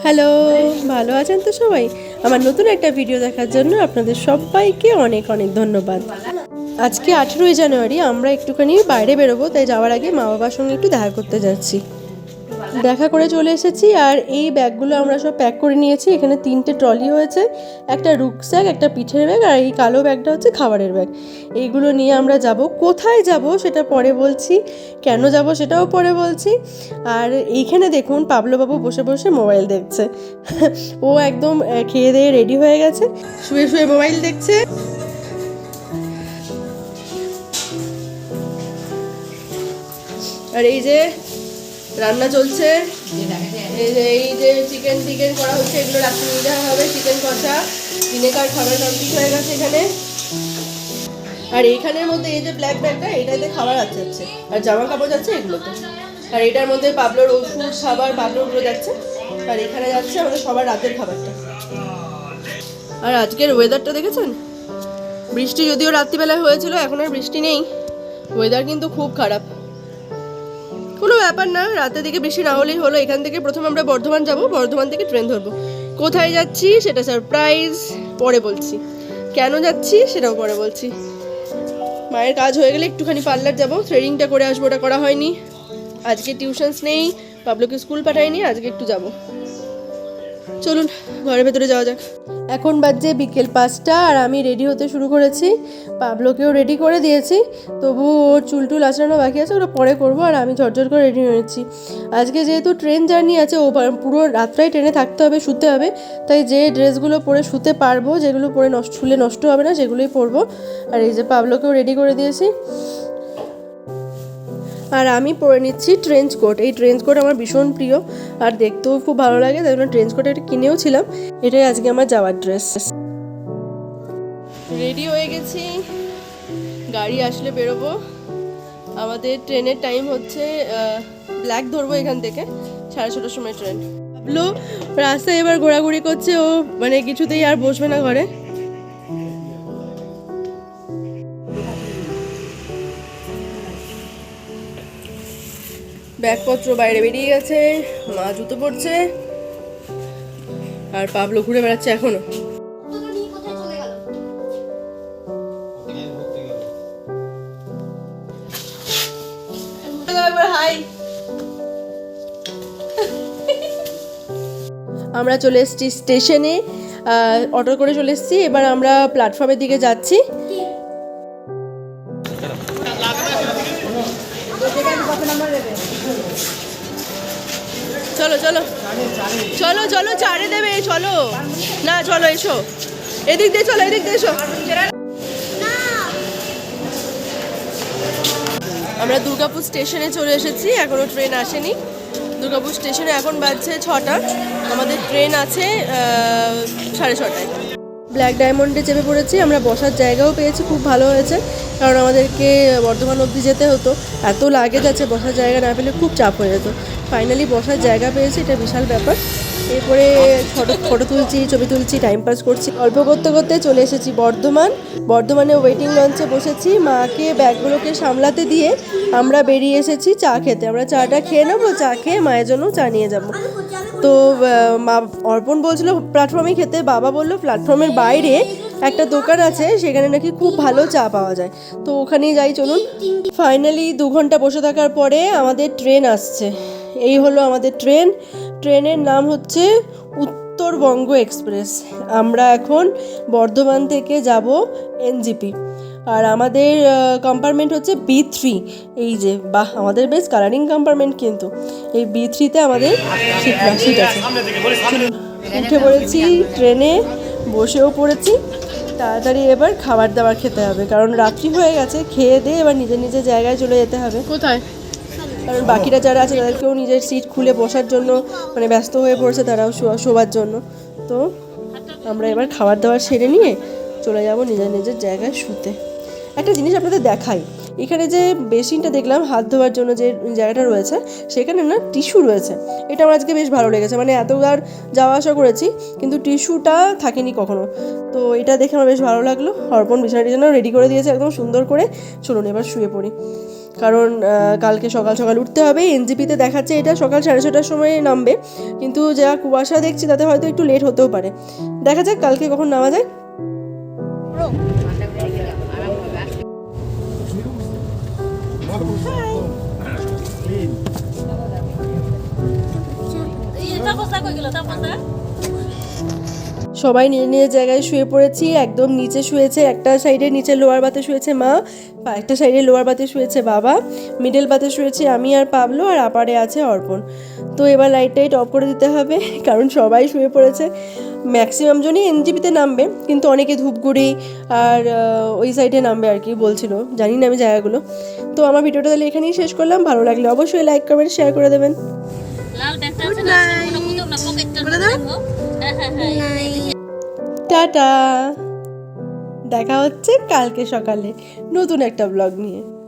Hello, ভালো আছেন তো সবাই? আমার নতুন একটা ভিডিও দেখার জন্য আপনাদের সবাইকে অনেক অনেক ধন্যবাদ। আজকে আঠেরোই জানুয়ারি, আমরা একটুখানি বাইরে বেরোবো, তাই যাওয়ার আগে মা বাবার সঙ্গে একটু দেখা করতে যাচ্ছি। দেখা করে চলে এসেছি আর এই ব্যাগগুলো আমরা সব প্যাক করে নিয়েছি। এখানে তিনটে ট্রলি হয়েছে, একটা রুকস্যাক একটা পিঠের ব্যাগ আর এই কালো ব্যাগটা হচ্ছে খাবারের ব্যাগ। এইগুলো নিয়ে আমরা যাব। কোথায় যাব সেটা পরে বলছি, কেন যাব সেটাও পরে বলছি। আর এইখানে দেখুন, পাবলোবাবু বসে বসে মোবাইল দেখছে। ও একদম খেয়ে দিয়ে রেডি হয়ে গেছে। শুয়ে শুয়ে মোবাইল দেখছে। আর এই যে রান্না চলছে। এই যে চিকেন টিকেন করা হচ্ছে, এগুলো রাত্রে নিয়ে যাওয়া হবে চিকেন কষা। দিনেকার খাবার কমপ্লিট হয়ে গেছে এখানে। আর এইখানের মধ্যে এই যে ব্ল্যাক ব্যাগটা এটাতে খাবার আছে যাচ্ছে আর জামা কাপড় যাচ্ছে এগুলোতে। আর এটার মধ্যে পাবলোর ওষুধ, খাবার পাবলোগুলো যাচ্ছে। আর এখানে যাচ্ছে আমাদের সবার রাতের খাবারটা। আর আজকের ওয়েদারটা দেখেছেন? বৃষ্টি যদিও রাত্রিবেলায় হয়েছিল, এখন আর বৃষ্টি নেই। ওয়েদার কিন্তু খুব খারাপ। কোনো ব্যাপার না, রাতের দিকে বৃষ্টি না হলেই হলো। এখান থেকে প্রথমে আমরা বর্ধমান যাব, বর্ধমান থেকে ট্রেন ধরবো। কোথায় যাচ্ছি সেটা সারপ্রাইজ পরে বলছি। কেন যাচ্ছি সেটাও পরে বলছি। মায়ের কাজ হয়ে গেলে একটুখানি পার্লার যাব থ্রেডিংটা করে আসব, ওটা করা হয়নি। আজকে টিউশনস নেই পাবলিক স্কুল পাঠায়নি, আজকে একটু যাব। চলুন, ঘরের ভেতরে যাওয়া যাক। এখন বাজছে বিকেল পাঁচটা আর আমি রেডি হতে শুরু করেছি। পাবলোকেও রেডি করে দিয়েছি। তবু ওর চুল টুল আঁচড়ানো বাকি আছে, ওটা পরে করব আর আমি ঝরঝর করে রেডি হয়েছি আজকে যেহেতু ট্রেন জার্নি আছে, ও পুরো রাত্রাই ট্রেনে থাকতে হবে, শুতে হবে। তাই যে ড্রেসগুলো পরে শুতে পারব, যেগুলো পরে নষ্ট শুলে নষ্ট হবে না, সেগুলোই পরবো। আর এই যে পাবলোকেও রেডি করে দিয়েছি। আর আমি পরে নিচ্ছি ট্রেঞ্চ কোট এই ট্রেঞ্চ কোট আমার ভীষণ প্রিয়। আর দেখতেও খুব ভালো লাগে, তাই জন্য ট্রেঞ্চ কোট একটা কিনেও ছিলাম। এটাই আজকে আমার যাওয়ার ড্রেস রেডি হয়ে গেছি। গাড়ি আসলে বেরোবো। আমাদের ট্রেনের টাইম হচ্ছে ব্ল্যাক ধরবো এখান থেকে, সাড়ে ছটার সময় ট্রেন। ভাবলো রাস্তায় এবার ঘোরাঘুরি করছে ও মানে কিছুতেই আর বসবে না ঘরে। ব্যাগপত্র বাইরে বেরিয়ে গেছে, মা জুতো পড়ছে আর পাবলো ঘুরে বেড়াচ্ছে এখনও। আমরা চলে এসেছি স্টেশনে অটো করে চলে এসেছি, এবার আমরা প্ল্যাটফর্মের দিকে যাচ্ছি। চলো চলো। চলো চলো, চারে দেবে, চলো। না, চলো, এসো। এদিক দিয়ে চলো, এদিক দিয়ে এসো। আমরা দুর্গাপুর স্টেশনে চলে এসেছি এখনও ট্রেন আসেনি। দুর্গাপুর স্টেশনে এখন বাজছে ছটা। আমাদের ট্রেন আছে সাড়ে ছটায়। ব্ল্যাক ডায়মন্ডে চেপে পড়েছি। আমরা বসার জায়গাও পেয়েছি, খুব ভালো হয়েছে। কারণ আমাদেরকে বর্ধমান অবধি যেতে হতো। এত লাগেজ আছে বসার জায়গা না পেলে খুব চাপ হয়ে যেত। ফাইনালি বসার জায়গা পেয়েছি, এটা বিশাল ব্যাপার। এরপরে ফটো ফটো তুলছি, ছবি তুলছি টাইম পাস করছি। গল্প করতে করতে চলে এসেছি বর্ধমান। বর্ধমানে ওয়েটিং লঞ্চে বসেছি। মাকে ব্যাগগুলোকে সামলাতে দিয়ে আমরা বেরিয়ে এসেছি চা খেতে। আমরা চাটা খেয়ে নেব, চা খেয়ে মায়ের জন্য চা নিয়ে যাব। তো মা অর্পণ বলছিল প্ল্যাটফর্মে খেতে। বাবা বলল প্ল্যাটফর্মের বাইরে একটা দোকান আছে, সেখানে নাকি খুব ভালো চা পাওয়া যায়। তো ওখানেই যাই, চলুন। ফাইনালি দু ঘণ্টা বসে থাকার পরে আমাদের ট্রেন আসছে। এই হলো আমাদের ট্রেন ট্রেনের নাম হচ্ছে উত্তরবঙ্গ এক্সপ্রেস। আমরা এখন বর্ধমান থেকে যাব এনজিপি। আর আমাদের কম্পার্টমেন্ট হচ্ছে বি থ্রি এই যে, বাহ, আমাদের বেশ কালারিং কম্পার্টমেন্ট কিন্তু। এই বি থ্রিতে আমাদের সিট আছে। উঠে পড়েছি ট্রেনে, বসেও পড়েছি। তাড়াতাড়ি এবার খাবার দাবার খেতে হবে, কারণ রাত্রি হয়ে গেছে, খেয়ে দিয়ে এবার নিজের নিজের জায়গায় চলে যেতে হবে। কোথায়? কারণ বাকিরা যারা আছে, তাদেরকেও নিজের সিট খুলে বসার জন্য মানে ব্যস্ত হয়ে পড়ছে, তারাও শোবার জন্য। তো আমরা এবার খাবার দাবার সেরে নিয়ে চলে যাব নিজের নিজের জায়গায় শুতে। একটা জিনিস আপনাদের দেখাই। এখানে যে বেসিনটা দেখলাম, হাত ধোয়ার জন্য যে জায়গাটা রয়েছে, সেখানে না টিস্যু রয়েছে। এটা আমার আজকে বেশ ভালো লেগেছে। মানে এতবার যাওয়া আসা করেছি, কিন্তু টিস্যুটা থাকেনি কখনো। তো এটা দেখে আমার বেশ ভালো লাগল। অর্পণ বিছানাটি জন্য রেডি করে দিয়েছে, একদম সুন্দর করে। চলুন এবার শুয়ে পড়ি। কারণ কালকে সকাল সকাল উঠতে হবে, এনজিপিতে দেখাচ্ছে এটা সকাল সাড়ে ছটার সময় নামবে, কিন্তু যা কুয়াশা দেখছি তাতে হয়তো একটু লেট হতেও পারে। দেখা যাক কালকে কখন নামা যায়। তাপসদা কই গেল? তাপসদা সবাই নিয়ে নিয়ে জায়গায় শুয়ে পড়েছি একদম নিচে শুয়েছে একটা সাইডে নিচে লোয়ার বাতে শুয়েছে মা একটা সাইডে লোয়ার বাতে শুয়েছে বাবা মিডল বাতে শুয়েছি আমি আর পাবলো আর আপারে আছে অর্পণ। তো এবার লাইট টাইট অফ করে দিতে হবে কারণ সবাই শুয়ে পড়েছে। ম্যাক্সিমাম জনই এনজিপিতে নামবে কিন্তু অনেকে ধূপগুড়ি আর ওই সাইডে নামবে আর কি বলছিল জানি না আমি জায়গাগুলো। তো আমার ভিডিওটা তাহলে এখানেই শেষ করলাম ভালো লাগলে অবশ্যই লাইক কমেন্ট শেয়ার করে দেবেন। লাল ব্যাগটা আছে না কোনো কুতুব না পকেটটা হ্যাঁ হ্যাঁ হ্যাঁ টাটা। দেখা হচ্ছে কালকে সকালে নতুন একটা ব্লগ নিয়ে।